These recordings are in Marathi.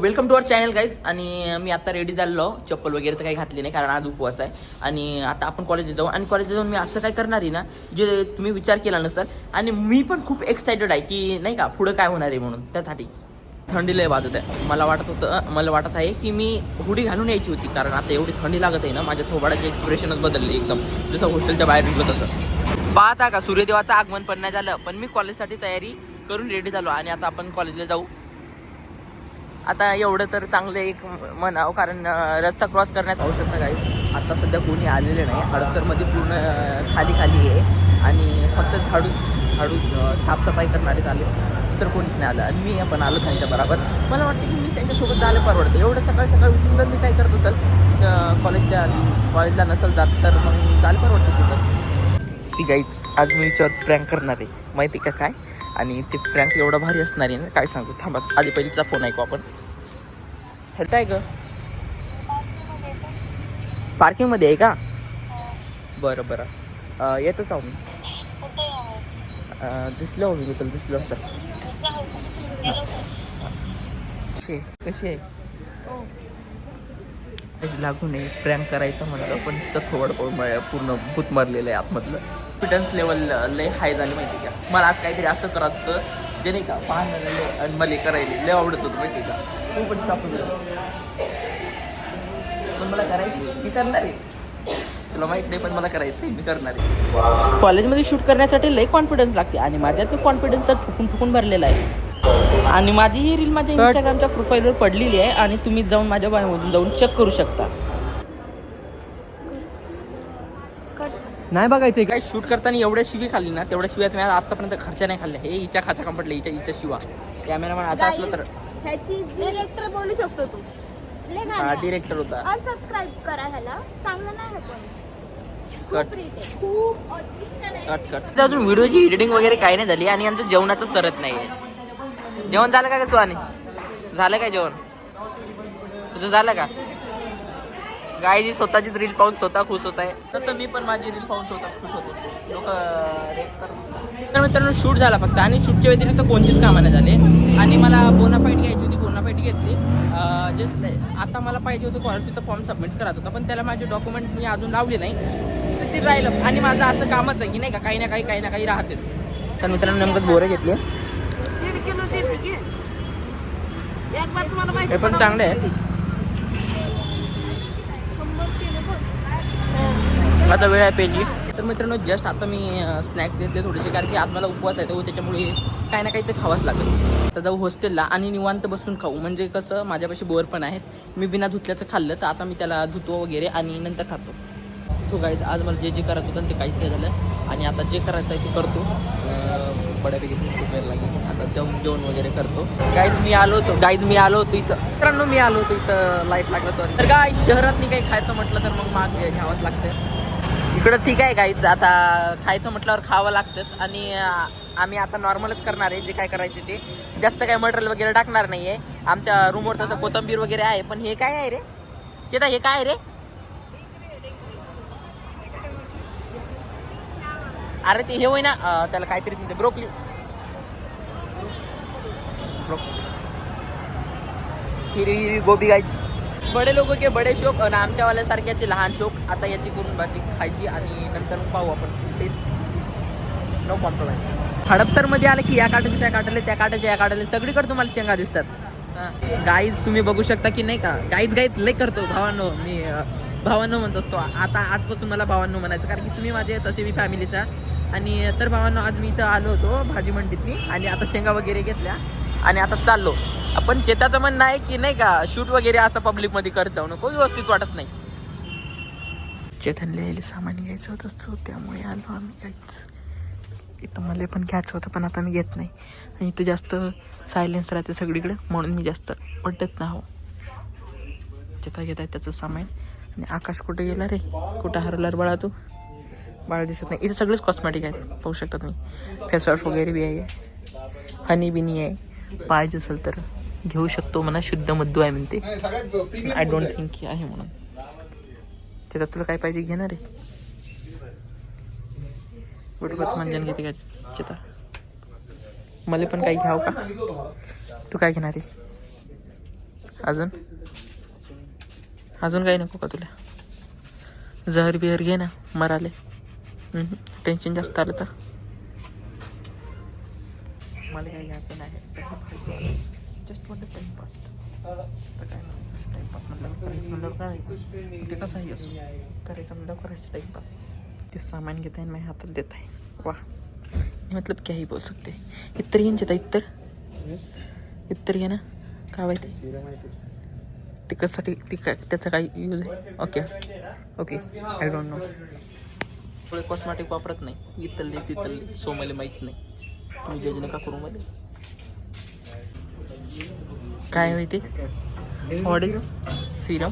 Welcome to our channel guys आणि मी आता रेडी झालेलो. चप्पल वगैरे तर काही घातली नाही कारण आज उपवास आहे. आणि आता आपण कॉलेजला जाऊ. आणि कॉलेजला जाऊन मी असं काय करणार आहे ना जे तुम्ही विचार केला नसेल आणि मी पण खूप एक्साइटेड आहे की नाही का पुढं काय होणार आहे म्हणून. त्यासाठी. थंडी लय वाजत आहे. मला वाटत होतं मला वाटत आहे की मी हुडी घालून यायची होती कारण आता एवढी थंडी लागत आहे ना माझ्या थोबाडाची एक्सप्रेशनच बदलली एकदम. जसं हॉस्टेलच्या बाहेर निघलो तसं. पाहता का सूर्यदेवाचं आगमन पण नाही झालं पण मी कॉलेजसाठी तयारी करून रेडी झालो. आणि आता आपण कॉलेजला जाऊ. आता एवढं तर चांगलं एक म्हणावं कारण रस्ता क्रॉस करण्यात आवश्यकता काही आता सध्या कोणी आलेलं नाही. हडपसरमध्ये पूर्ण खाली खाली आहे. आणि फक्त झाडू झाडू साफसफाई करणारे आले. सर कोणीच नाही आलं. आणि मी पण आलो त्यांच्या बरोबर. मला वाटतं की मी त्यांच्यासोबत जायला परवडतं. एवढं सकाळी सकाळी उठून जर मी काय करत असेल कॉलेजच्या कॉलेजला नसेल जात तर मग जायला परवडतं तिथं. सी गाईज आज मी विचार प्रँक करणार. आहे माहिती का काय? आणि ते प्रँक एवढा भारी असणार आहे ना काय सांगू? थांबा. आधी पहिलीचा फोन ऐकू आपण. हट आहे ग? पार्किंगमध्ये आहे का? बरं बरं. येतच आहो मी. दिसलो हो मी तुला दिसलो सर कशी आहे? कशी आहे? काही लागू नये प्रेम करायचं म्हणलं पण तिथं थोडं पूर्ण पूर्ण भूत मरलेलं आहे आतमधलं. कॉन्फिडन्स लेवल लय हाय झाली माहिती का? मला आज काहीतरी असं करायचं जे नाही का पाहणं लय आणि मला करायला लय आवडत होतं माहिती का? टाकून दे. पण मला करायची मी करणार आहे. तुला माहीत नाही पण मला करायचं आहे मी करणार आहे. कॉलेजमध्ये शूट करण्यासाठी लय कॉन्फिडन्स लागते आणि माझ्यात कॉन्फिडन्स तर फुकून फुकून भरलेला आहे. आणि माझी ही रील माझ्या इंस्टाग्रामच्या प्रोफाईलवर पडलेली आहे आणि तुम्ही जाऊन माझ्या बायोमधून जाऊन चेक करू शकता. नाही बघायचं काय शूट करताना एवढ्या शिवी खाल्ली ना तेवढ्या शिव्या तुम्ही आतापर्यंत खर्च नाही खाल्ल्या. हे हिच्या खाच्या कंपटले हिच्या हिच्या शिवा. कॅमेरामॅन आता असलं तर ह्याची डिरेक्टर बोलू शकतो तू. लय हा घाण डिरेक्टर होता. अनसबस्क्राईब करा ह्याला. चांगलं नाही हे पण कट खूप रेट आहे खूप आहे. कट कट अजून व्हिडिओची एडिटिंग वगैरे काही नाही झाली आणि यांचं जेवणाचं सरत नाही जेवण झालं का सुहानी? झालं काय जेवण? तुझं झालं का? गायची स्वतःचीच रील पाहून स्वतः खुश होत आहे. तसं मी पण माझी रील पाहून स्वतः खुश होत असतो. लोक रेट करत असतात. तर मित्रांनो शूट झाला फक्त. आणि शूटच्या व्यतिरिक्त कोणतीच कामं नाही झाले. आणि मला बोनाफाईट घ्यायची होती बोनाफाईट घेतली. अं, जे आता मला पाहिजे होतं स्कॉलरशिपचा फॉर्म सबमिट करत होता पण त्याला माझे डॉक्युमेंट मी अजून लावले नाही. तर ते राहिलं. आणि माझं असं कामच आहे की नाही का काही ना काही काही ना काही राहतेच. तर मित्रांनो नेमकं बोरं घेतली. हे पण चांगले आहे. आता वेळ आहे पेजी तर मित्रांनो जस्ट आता मी स्नॅक्स घेतले थोडेसे कारण की आज मला उपवास आहे तो त्याच्यामुळे काही ना काही ते खावंच लागेल. तर जाऊ हॉस्टेलला आणि निवांत बसून खाऊ. म्हणजे कसं माझ्यापाशी बोर पण आहेत. मी बिना धुतल्याचं खाल्लं तर आता मी त्याला धुतो वगैरे आणि नंतर खातो. सो गाईज आज मला जे जे करायचं होतं ते काहीच नाही झालं. आणि आता जे करायचं आहे ते करतो. अं, वेळ लागेल. आता जाऊन जेवण वगैरे करतो. गाईज मी आलो होतो. गाईज मी आलो होतो इथं. मित्रांनो मी आलो होतो इथं लाइट लागलं सॉरी तर काय शहरात काही खायचं म्हटलं तर मग माग घ्यावंच लागतं. इकडं ठीक आहे काहीच आता खायचं म्हटल्यावर खावं लागतंच. आणि आम्ही आता नॉर्मलच करणार आहे जे काय करायचे ते. जास्त काय मटेरियल वगैरे टाकणार नाही आहे आमच्या रूमवर तसं कोथंबीर वगैरे आहे पण हे काय आहे रे? चेता हे काय आहे रे? अरे ते हे होय ना त्याला काहीतरी तिथे ब्रोकली हिरवी हिरवी गोबी गायची बडे लोक के बडे शोक आणि आमच्यावाल्या सारख्याचे लहान शोक आता याची करून भाजी खायची आणि नंतर मग पाहू आपण. टेस्ट नो कॉम्प्रोमाइज हडपसरमध्ये आलं की या काटाचे त्या काटाले त्या काटाचे या काटाले सगळीकडे तुम्हाला शेंगा दिसतात. गाईज तुम्ही बघू शकता की नाही का? गाईज गाईज लय करतो. भावांनो मी भावांनो म्हणत असतो. आता आजपासून मला भावांनो म्हणायचं कारण की तुम्ही माझे तसे मी फॅमिलीचा आणि तर भावांनो आज मी इथं आलो होतो भाजी मंडीतनी. आणि आता शेंगा वगैरे घेतल्या. आणि आता चाललो. आपण चेताचं म्हणणं आहे की नाही का शूट वगैरे असं पब्लिकमध्ये करत जाऊ नको व्यवस्थित वाटत नाही. चेतन लिहायला सामान घ्यायचं होतं सो त्यामुळे आलो आम्ही काहीच. इथं मला पण घ्यायचं होतं पण आता मी घेत नाही. आणि इथं जास्त सायलेन्स राहते सगळीकडे म्हणून मी जास्त वाटत ना हो. चेता घेत आहे त्याचं सामान. आणि आकाश कुठे गेला रे? कुठं हरवला रे बाळा तू? बाळ दिसत नाही. इथं सगळेच कॉस्मॅटिक आहेत पाहू शकतात मी फेसवॉश वगैरे बी आहे. हनी बिनी आहे. पाहिजे असेल तर घेऊ शकतो म्हणा शुद्ध मधू आहे म्हणते. आय डोंट थिंक की आहे? म्हणून. त्याच्यात तुला काय पाहिजे घेणार आहे? बरोबरच मंजन घेते का चिता? मला पण काही घ्याव का? तू काय घेणार आहे? अजून? अजून काही नको का तुला? जहर बिहर घे ना मराले. टेन्शन जास्त आलं तर. मला काही घ्यायचं नाही. जस्ट वॉट टाइमपास तर काय म्हणायचं? टाइमपास म्हटलं करायचं म्हणलं करायचं. ते कसंही असो. करायचं म्हणलं करायचं. टाइमपास ते सामान घेता येईल माझ्या हातात देत आहे वा मतलब क्या ही बोल सकते इतर येईन चेता इतर. इतर ये ना. काय माहिती ते? कशासाठी ती काय त्याचा काही यूज आहे? Okay okay I don't know cosmetic वापरत नाही. इथलले तिथलले. सो मला माहीत नाही. तुम्ही जज नका करू मध्ये. काय माहिती व्हॉट इज सिरम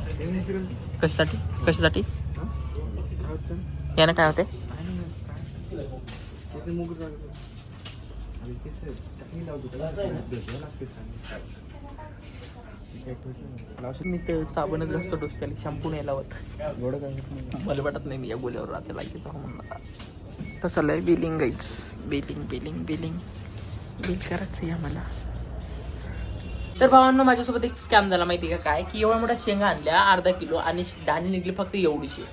कशासाठी? कशासाठी? यानं काय होते मी तर साबणच जास्त डोसक्याला शॅम्पू नाही लावत. मला वाटत नाही मी या गोल्यावर राहते लायकीचा म्हणून तसं आहे बिलिंग गाईच बिलिंग बिलिंग बिलिंग बिल करायचं आहे आम्हाला तर भावांना माझ्यासोबत एक स्कॅम झाला माहिती का काय? की एवढ्या मोठ्या शेंगा आणल्या अर्धा किलो आणि दाणे निघली फक्त एवढीशी.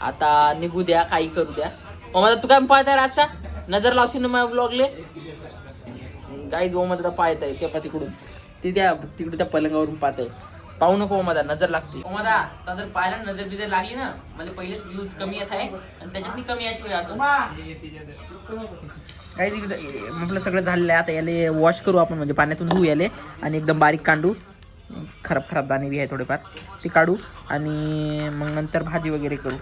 आता निघू द्या काही करू द्या. मला तू काय पाहताय असा नजर लावशील ना माझ्या ब्लॉगले काही मला पाहत आहे त्या तिकडून ते त्या तिकडे त्या पलंगावरून पाहत आहे. पाहू नको ओमादा नजर लागते. ओमादा आता जर पाहिला ना, नजर बिजर लागली ना मला पहिलेच व्ह्यूज कमी येत आहे आणि त्याच्यात कमी यायची वेळ अजून. काही तिकडे म्हटलं सगळं झालेलं आहे आता याले वॉश करू आपण म्हणजे पाण्यातून धुऊ याले आणि एकदम बारीक कांडू. खराब खराब दाणे बी आहे थोडेफार ते काढू आणि मग नंतर भाजी वगैरे करू.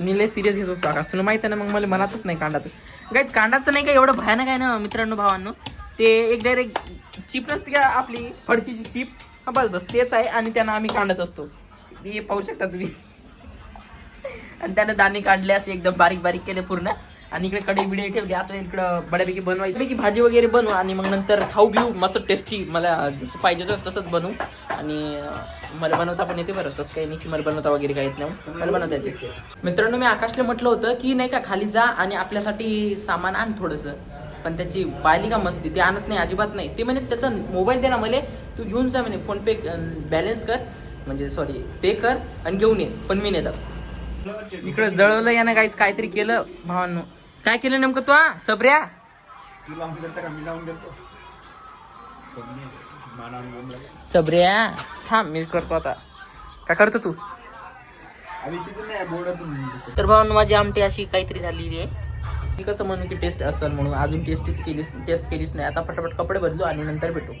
मी लय सिरियस घेत असतो आकाश तुला माहिती आहे ना मग मला मनातच नाही कांडाचं गाईच कांडाचं नाही का एवढं भयानक आहे ना मित्रांनो भावांनो ते एक डायरेक्ट चिप नसते का आपली फडचीची चिप हा बस बस तेच आहे आणि त्यांना आम्ही कांडत असतो. हे पाहू शकता तुम्ही. आणि त्यानं दाणे काढले असे एकदम बारीक बारीक केले पूर्ण. आणि इकडे कडे बिडे ठेवले. आता इकडं बऱ्यापैकी बनवायची की भाजी वगैरे बनवू आणि मग नंतर खाऊ घेऊ. मस्त टेस्टी मला जसं पाहिजे तर तसंच बनवू. आणि मला बनवता पण येते बरं. तसं काही नाही की मला बनवता वगैरे काही येत नाही. मला बनवता येते. मित्रांनो मी आकाशला म्हटलं होतं की नाही का खाली जा आणि आपल्यासाठी सामान आण थोडंसं. पण त्याची पाहिली का मस्ती ते आणत नाही अजिबात नाही. ते म्हणे त्याचा मोबाईल दे ना मला तू घेऊन जा म्हणे फोन पे बॅलन्स कर. म्हणजे सॉरी पे कर आणि घेऊन ये पण मी नेतात इकडं जळवलं यानं काहीच काहीतरी केलं भावांनो. काय केलं नेमकं तू? चबऱ्या. चबऱ्या थांब मी करतो आता. काय करतो तू? तर भावांनो माझी आमटी अशी काहीतरी झालेली आहे. मी कसं म्हणू की टेस्ट असेल म्हणून अजून टेस्ट केलीच टेस्ट केलीच नाही आता पटापट कपडे बदलू आणि नंतर भेटू.